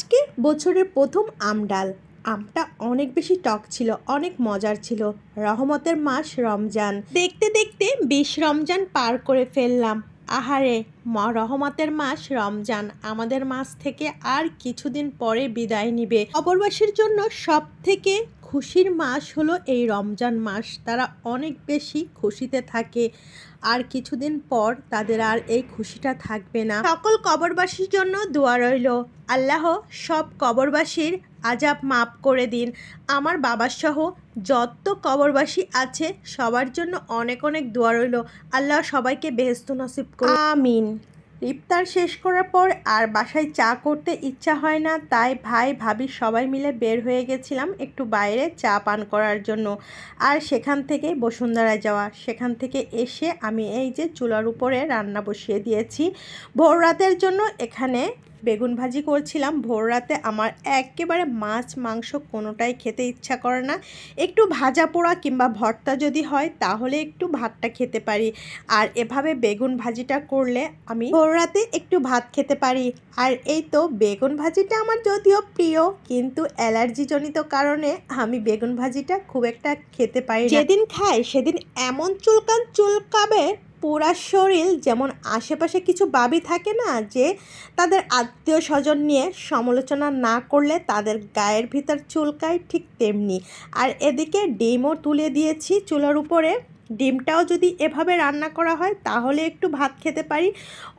আজকে বছরের প্রথম আম ডাল। আমটা অনেক বেশি টক ছিল, অনেক মজার ছিল। রহমতের মাস রমজান। দেখতে দেখতে বিশ রমজান পার করে ফেললাম। আহারে রহমতের মাস রমজান। আমাদের মাস থেকে আর কিছুদিন পরে বিদায় নিবে। অপরবাসীর জন্য সব থেকে খুশির মাস হলো এই রমজান মাস। তারা অনেক বেশি খুশিতে থাকে। আর কিছুদিন পর তাদের আর এই খুশিটা থাকবে না। সকল কবরবাসীর জন্য দোয়া রইল। আল্লাহ সব কবরবাসীর আজাব মাফ করে দিন। আমার বাবার সহ যত কবরবাসী আছে সবার জন্য অনেক অনেক দোয়া রইল। আল্লাহ সবাইকে বেহেস্ত নসিব করুন আমিন। ইফতার শেষ করার পর আর বাসায় চা করতে ইচ্ছা হয় না, তাই ভাই, ভাবি সবাই মিলে বের হয়ে গেছিলাম একটু বাইরে চা পান করার জন্য। আর সেখান থেকে বসুন্ধরা যাওয়া। সেখান থেকে এসে আমি এই যে চুলার উপরে রান্না বসিয়ে দিয়েছি। ভোর রাতের জন্য এখানে বেগুন ভাজি করছিলাম, ভোর রাতে আমার একেবারে মাছ, মাংস কোনোটাই খেতে ইচ্ছা করে না। একটু ভাজা পোড়া কিংবা ভর্তা যদি হয়, তাহলে একটু ভাতটা খেতে পারি। আর এভাবে বেগুন ভাজিটা করলে আমি ভোর রাতে একটু ভাত খেতে পারি। আর এই তো বেগুন ভাজিটা আমার যদিও প্রিয়, কিন্তু অ্যালার্জিজনিত কারণে আমি বেগুন ভাজিটা খুব একটা খেতে পারি যেদিন খাই, সেদিন এমন চুলকান চুলকাবে পুরা শরীর, যেমন আশেপাশে কিছু বাবি থাকে না, যে তাদের আত্মীয় স্বজন নিয়ে সমালোচনা না করলে তাদের গায়ের ভিতর চুলকায় ঠিক তেমনি। আর এদিকে ডিমও তুলে দিয়েছি চুলার উপরে। ডিমটাও যদি এভাবে রান্না করা হয়, তাহলে একটু ভাত খেতে পারি।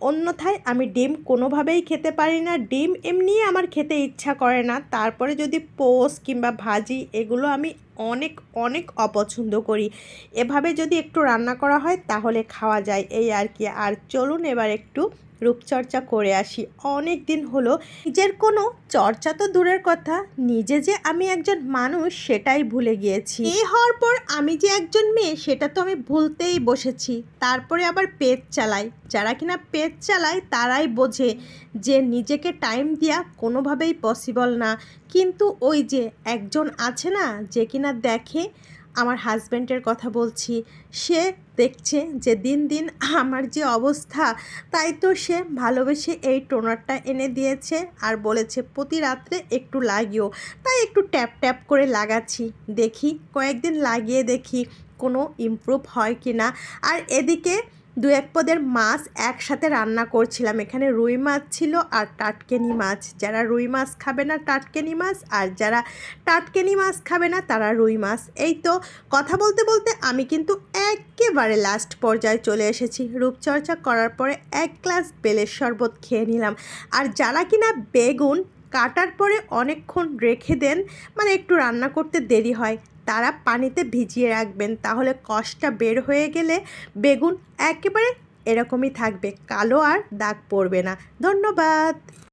অন্যথায় আমি ডিম কোনোভাবেই খেতে পারি না। ডিম এমনি আমার খেতে ইচ্ছা করে না। তারপরে যদি পোস কিংবা ভাজি, এগুলো আমি অনেক অনেক অপছন্দ করি। এভাবে যদি একটু রান্না করা হয়, তাহলে খাওয়া যায়। এই আর কি। আর চলুন এবার একটু রূপচর্চা করে আসি। অনেক দিন হলো, নিজের কোনো চর্চা তো দূরের কথা, নিজে যে আমি একজন মানুষ, সেটাই ভুলে গিয়েছি। এই হওয়ার পর আমি যে একজন মেয়ে, সেটা তো আমি ভুলতেই বসেছি। তারপরে আবার পেট চালাই। যারা কিনা পেট চালায়, তারাই বোঝে যে নিজেকে টাইম দেওয়া কোনোভাবেই পসিবল না। কিন্তু ওই যে একজন আছে না, যে কিনা দেখে আমার হাজব্যান্ডের কথা বলছি, সে দেখছে যে দিন দিন আমার যে অবস্থা, তাই তো সে ভালোবেসে এই টোনারটা এনে দিয়েছে আর বলেছে, প্রতি রাত্রে একটু লাগিও। তাই একটু ট্যাপ ট্যাপ করে লাগাচ্ছি, দেখি, কয়েকদিন লাগিয়ে দেখি, কোনো ইমপ্রুভ হয় কি না আর এদিকে দু এক পদের মাছ একসাথে রান্না করছিলাম। এখানে রুই মাছ ছিল আর টাটকেনি মাছ। যারা রুই মাছ খাবে না টাটকেনি মাছ, আর যারা টাটকেনি মাছ খাবে না তারা রুই মাছ। এই তো কথা বলতে বলতে আমি কিন্তু একেবারে লাস্ট পর্যায়ে চলে এসেছি। রূপচর্চা করার পরে এক গ্লাস বেলের শরবত খেয়ে নিলাম। আর যারা কিনা বেগুন কাটার পরে অনেকক্ষণ রেখে দেন মানে একটু রান্না করতে দেরি হয় তারা পানিতে ভিজিয়ে রাখবেন। তাহলে কষটা বের হয়ে গেলে বেগুন একেবারে এরকমই থাকবে। কালো আর দাগ পড়বে না। ধন্যবাদ।